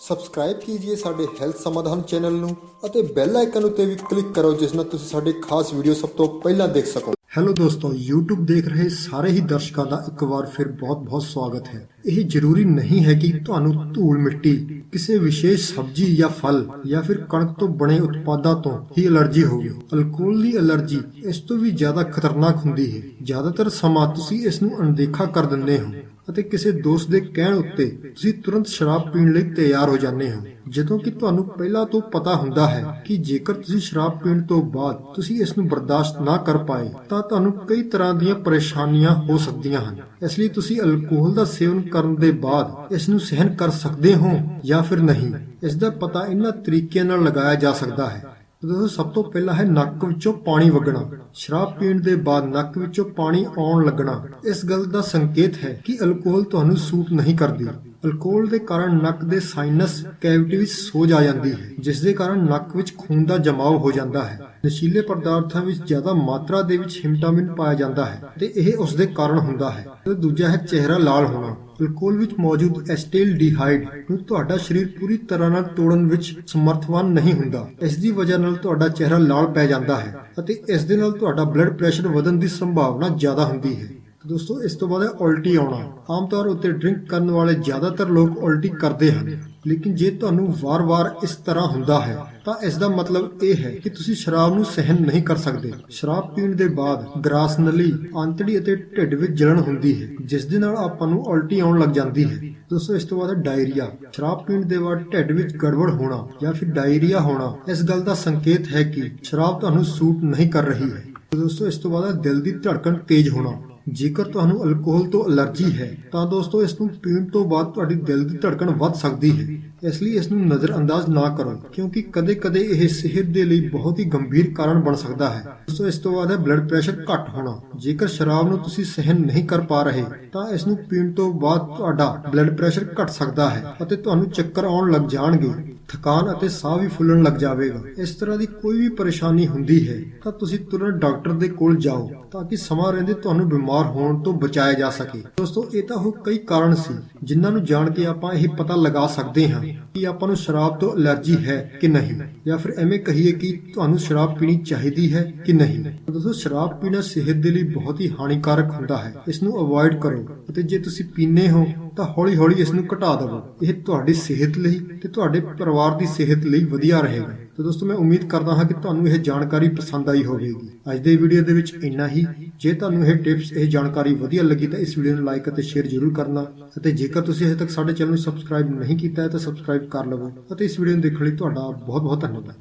Subscribe ਕੀजिए ਸਾਡੇ health ਸਮਾਧਾਨ channel ਨੂੰ ਅਤੇ ਬੈਲ ਆਈਕਨ ਉੱਤੇ ਵੀ ਕਲਿੱਕ ਕਰੋ, ਜਿਸ ਨਾਲ ਤੁਸੀਂ ਸਾਡੇ ਖਾਸ ਵੀਡੀਓ ਸਭ ਤੋਂ ਪਹਿਲਾਂ ਦੇਖ ਸਕੋ। ਹੈਲੋ ਦੋਸਤੋ, YouTube ਦੇਖ ਰਹੇ ਸਾਰੇ ਹੀ ਦਰਸ਼ਕਾਂ ਦਾ ਇੱਕ ਵਾਰ ਫਿਰ ਬਹੁਤ-ਬਹੁਤ ਸਵਾਗਤ ਹੈ। ਇਹ ਜ਼ਰੂਰੀ ਨਹੀਂ ਹੈ ਕਿ ਤੁਹਾਨੂੰ ਧੂਲ ਮਿੱਟੀ, ਕਿਸੇ ਵਿਸ਼ੇਸ਼ ਸਬਜ਼ੀ ਜਾਂ ਫਲ ਜਾਂ ਫਿਰ ਕਣਕ ਤੋਂ ਬਣੇ ਉਤਪਾਦਾਂ ਤੋਂ ਹੀ ਅਲਰਜੀ ਹੋਵੇ। ਅਲਕੋਹਲ ਦੀ ਅਲਰਜੀ ਇਸ ਤੋਂ ਵੀ ਜ਼ਿਆਦਾ ਖਤਰਨਾਕ ਹੁੰਦੀ ਹੈ। ਜ਼ਿਆਦਾਤਰ ਸਮਾਂ ਤੁਸੀਂ ਇਸ ਨੂੰ ਅਣਦੇਖਾ ਕਰ ਦਿੰਦੇ ਹੋ। ਅਤੇ ਕਿਸੇ ਦੋਸਤ ਦੇ ਕਹਿਣ ਉੱਤੇ ਤੁਸੀਂ ਤੁਰੰਤ ਸ਼ਰਾਬ ਪੀਣ ਲਈ ਤਿਆਰ ਹੋ ਜਾਂਦੇ ਹੋ। ਜਦੋਂ ਕਿ ਤੁਹਾਨੂੰ ਪਹਿਲਾਂ ਤੋਂ ਪਤਾ ਹੁੰਦਾ ਹੈ ਕਿ ਜੇਕਰ ਤੁਸੀਂ ਸ਼ਰਾਬ ਪੀਣ ਤੋਂ ਬਾਅਦ ਤੁਸੀਂ ਇਸ ਨੂੰ ਬਰਦਾਸ਼ਤ ਨਾ ਕਰ ਪਾਏ, ਤਾਂ ਤੁਹਾਨੂੰ ਕਈ ਤਰ੍ਹਾਂ ਦੀਆਂ ਪਰੇਸ਼ਾਨੀਆਂ ਹੋ ਸਕਦੀਆਂ ਹਨ। ਇਸ ਲਈ ਤੁਸੀਂ ਅਲਕੋਹਲ ਦਾ ਸੇਵਨ ਕਰਨ ਦੇ ਬਾਅਦ ਇਸ ਨੂੰ ਸਹਿਨ ਕਰ ਸਕਦੇ ਹੋ ਜਾਂ ਫਿਰ ਨਹੀਂ। ਇਸ ਦਾ ਪਤਾ ਇਹਨਾਂ ਤਰੀਕਿਆਂ ਨਾਲ ਲਗਾਇਆ ਜਾ ਸਕਦਾ ਹੈ। ਦੋਸਤੋ ਸਭ ਤੋਂ ਪਹਿਲਾਂ ਹੈ ਨੱਕ ਵਿੱਚੋਂ ਪਾਣੀ ਵਗਣਾ। ਸ਼ਰਾਬ ਪੀਣ ਦੇ ਬਾਅਦ ਨੱਕ ਵਿੱਚੋਂ ਪਾਣੀ ਆਉਣ ਲੱਗਣਾ। ਇਸ ਗੱਲ ਦਾ ਸੰਕੇਤ ਹੈ ਕਿ ਅਲਕੋਹਲ ਤੁਹਾਨੂੰ ਸੂਟ ਨਹੀਂ ਕਰਦੀ। ਅਲਕੋਹਲ ਦੇ ਕਾਰਨ ਨੱਕ ਦੇ ਸਾਈਨਸ ਕੈਵਿਟੀ ਵਿੱਚ ਸੋਜ ਆ ਜਾਂਦੀ ਹੈ, ਜਿਸ ਦੇ ਕਾਰਨ ਨੱਕ ਵਿੱਚ ਖੂਨ ਦਾ ਜਮਾਵ ਹੋ ਜਾਂਦਾ ਹੈ। ਨਸ਼ੀਲੇ ਪਦਾਰਥਾਂ ਵਿੱਚ ਜ਼ਿਆਦਾ ਮਾਤਰਾ ਦੇ ਵਿੱਚ ਹਿਮਟਾਮਿਨ ਪਾਇਆ ਜਾਂਦਾ ਹੈ ਤੇ ਇਹ ਉਸ ਦੇ ਕਾਰਨ ਹੁੰਦਾ ਹੈ। ਤੇ ਦੂਜਾ ਹੈ ਚਿਹਰਾ ਲਾਲ ਹੋਣਾ। ਅਲਕੋਹਲ ਵਿੱਚ ਮੌਜੂਦ ਐਸਟੇਲ ਐਸਟੇਲਡੀਹਾਈਡ ਨੂੰ ਤੁਹਾਡਾ ਸਰੀਰ ਪੂਰੀ ਤਰ੍ਹਾਂ ਨਾਲ ਤੋੜਨ ਵਿੱਚ ਸਮਰਥਵਾਨ ਨਹੀਂ ਹੁੰਦਾ। ਇਸ ਦੀ ਵਜ੍ਹਾ ਨਾਲ ਤੁਹਾਡਾ ਚਿਹਰਾ ਲਾਲ ਪੈ ਜਾਂਦਾ ਹੈ ਅਤੇ ਇਸ ਦੇ ਨਾਲ ਤੁਹਾਡਾ ਬਲੱਡ ਪ੍ਰੈਸ਼ਰ ਵਧਣ ਦੀ ਸੰਭਾਵਨਾ ਜ਼ਿਆਦਾ ਹੁੰਦੀ ਹੈ। ਦੋਸਤੋ, ਇਸ ਤੋਂ ਬਾਅਦ ਹੈ ਉਲਟੀ ਆਉਣਾ। ਆਮ ਤੌਰ ਉੱਤੇ ਡਰਿੰਕ ਕਰਨ ਵਾਲੇ ਜ਼ਿਆਦਾਤਰ ਲੋਕ ਉਲਟੀ ਕਰਦੇ ਹਨ। ਲੇਕਿਨ ਜੇ ਤੁਹਾਨੂੰ ਵਾਰ-ਵਾਰ ਇਸ ਤਰ੍ਹਾਂ ਹੁੰਦਾ ਹੈ, ਤਾਂ ਇਸ ਦਾ ਮਤਲਬ ਇਹ ਹੈ ਕਿ ਤੁਸੀਂ ਸ਼ਰਾਬ ਨੂੰ ਸਹਿਨ ਨਹੀਂ ਕਰ ਸਕਦੇ। ਸ਼ਰਾਬ ਪੀਣ ਦੇ ਬਾਅਦ ਗਰਾਸ ਨਲੀ, ਆਂਤੜੀ ਅਤੇ ਢਿੱਡ ਵਿੱਚ ਜਲਣ ਹੁੰਦੀ ਹੈ, ਜਿਸ ਦੇ ਨਾਲ ਆਪਾਂ ਨੂੰ ਉਲਟੀ ਆਉਣ ਲੱਗ ਜਾਂਦੀ ਹੈ। ਦੋਸਤੋ, ਇਸ ਤੋਂ ਬਾਅਦ ਡਾਇਰੀਆ। ਸ਼ਰਾਬ ਪੀਣ ਦੇ ਬਾਅਦ ਢਿੱਡ ਵਿੱਚ ਗੜਬੜ ਹੋਣਾ ਜਾਂ ਫਿਰ ਡਾਇਰੀਆ ਹੋਣਾ, ਇਸ ਗੱਲ ਦਾ ਸੰਕੇਤ ਹੈ ਕਿ ਸ਼ਰਾਬ ਤੁਹਾਨੂੰ ਸੂਟ ਨਹੀਂ ਕਰ ਰਹੀ ਹੈ। ਦੋਸਤੋ, ਇਸ ਤੋਂ ਬਾਅਦ ਦਿਲ ਦੀ ਧੜਕਣ ਤੇਜ਼ ਹੋਣਾ। ਜੇਕਰ ਤੁਹਾਨੂੰ ਅਲਕੋਹਲ ਤੋਂ ਅਲਰਜੀ ਹੈ, ਤਾਂ ਦੋਸਤੋ ਇਸ ਨੂੰ ਪੀਣ ਤੋਂ ਬਾਅਦ ਤੁਹਾਡੀ ਦਿਲ ਦੀ ਧੜਕਣ ਵੱਧ ਸਕਦੀ ਹੈ। ਇਸ ਲਈ ਇਸ ਨੂੰ ਨਜ਼ਰਅੰਦਾਜ਼ ਨਾ ਕਰੋ, ਕਿਉਂਕਿ ਕਦੇ-ਕਦੇ ਇਹ ਸਿਹਤ ਦੇ ਲਈ ਬਹੁਤ ਹੀ ਗੰਭੀਰ ਕਾਰਨ ਬਣ ਸਕਦਾ ਹੈ। ਦੋਸਤੋ, ਇਸ ਤੋਂ ਬਾਅਦ ਹੈ ਬਲੱਡ ਪ੍ਰੈਸ਼ਰ ਘੱਟ ਹੋਣਾ। ਜੇਕਰ ਸ਼ਰਾਬ ਨੂੰ ਤੁਸੀਂ ਸਹਿਨ ਨਹੀਂ ਕਰ ਪਾ ਰਹੇ, ਤਾਂ ਇਸ ਨੂੰ ਪੀਣ ਤੋਂ ਬਾਅਦ ਤੁਹਾਡਾ ਬਲੱਡ ਪ੍ਰੈਸ਼ਰ ਘਟ ਸਕਦਾ ਹੈ ਅਤੇ ਤੁਹਾਨੂੰ ਚੱਕਰ ਆਉਣ ਲੱਗ ਜਾਣਗੇ। ਥਕਾਨ ਅਤੇ ਸਾਹ ਵੀ ਫੁੱਲਣ ਲੱਗ ਜਾਵੇਗਾ। ਇਸ ਤਰ੍ਹਾਂ ਦੀ ਕੋਈ ਵੀ ਪਰੇਸ਼ਾਨੀ ਹੁੰਦੀ ਹੈ, ਤਾਂ ਤੁਸੀਂ ਤੁਰੰਤ ਡਾਕਟਰ ਦੇ ਕੋਲ ਜਾਓ, ਤਾਂ ਕਿ ਸਮਾਂ ਰਹਿੰਦੇ ਤੁਹਾਨੂੰ ਬਿਮਾਰ ਹੋਣ ਤੋਂ ਬਚਾਇਆ ਜਾ ਸਕੇ। ਦੋਸਤੋ, ਇਹ ਤਾਂ ਉਹ ਕਈ ਕਾਰਨ ਸੀ ਜਿਨ੍ਹਾਂ ਨੂੰ ਜਾਣ ਕੇ ਆਪਾਂ ਇਹ ਪਤਾ ਲਗਾ ਸਕਦੇ ਹਾਂ ਕਿ ਆਪਾਂ ਨੂੰ ਸ਼ਰਾਬ ਤੋਂ ਅਲਰਜੀ ਹੈ ਕਿ ਨਹੀਂ, ਜਾਂ ਫਿਰ ਐਵੇਂ ਕਹੀਏ ਕਿ ਤੁਹਾਨੂੰ ਸ਼ਰਾਬ ਪੀਣੀ ਚਾਹੀਦੀ ਹੈ ਕਿ ਨਹੀਂ। ਦੋਸਤੋ, ਸ਼ਰਾਬ ਪੀਣਾ ਸਿਹਤ ਦੇ ਲਈ ਬਹੁਤ ਹੀ ਹਾਨੀਕਾਰਕ ਹੁੰਦਾ ਹੈ। ਇਸ ਨੂੰ ਅਵੋਇਡ ਕਰੋ ਅਤੇ ਜੇ ਤੁਸੀਂ ਪੀਨੇ ਹੋ, ਤਾਂ ਹੌਲੀ-ਹੌਲੀ ਇਸ ਨੂੰ ਘਟਾ ਦਿਵੋ। ਇਹ ਤੁਹਾਡੀ ਸਿਹਤ ਲਈ ਤੇ ਤੁਹਾਡੇ ਪਰਿਵਾਰ ਦੀ ਸਿਹਤ ਲਈ ਵਧੀਆ ਰਹੇਗਾ। ਤੇ ਦੋਸਤੋ, ਮੈਂ ਉਮੀਦ ਕਰਦਾ ਹਾਂ ਕਿ ਤੁਹਾਨੂੰ ਇਹ ਜਾਣਕਾਰੀ ਪਸੰਦ ਆਈ ਹੋਵੇਗੀ। ਅੱਜ ਦੇ ਵੀਡੀਓ ਦੇ ਵਿੱਚ ਇੰਨਾ ਹੀ। ਜੇ ਤੁਹਾਨੂੰ ਇਹ ਟਿਪਸ ਇਹ ਜਾਣਕਾਰੀ ਵਧੀਆ ਲੱਗੀ ਤਾਂ ਇਸ ਵੀਡੀਓ ਨੂੰ ਲਾਈਕ ਅਤੇ ਸ਼ੇਅਰ ਜ਼ਰੂਰ ਕਰਨਾ। ਅਤੇ ਜੇਕਰ ਤੁਸੀਂ ਅਜੇ ਤੱਕ ਸਾਡੇ ਚੈਨਲ ਨੂੰ ਸਬਸਕ੍ਰਾਈਬ ਨਹੀਂ ਕੀਤਾ ਹੈ ਤਾਂ ਸਬਸਕ੍ਰਾਈਬ ਕਰ ਲਵੋ। ਅਤੇ ਇਸ ਵੀਡੀਓ ਨੂੰ ਦੇਖਣ ਲਈ ਤੁਹਾਡਾ ਬਹੁਤ ਬਹੁਤ ਧੰਨਵਾਦ।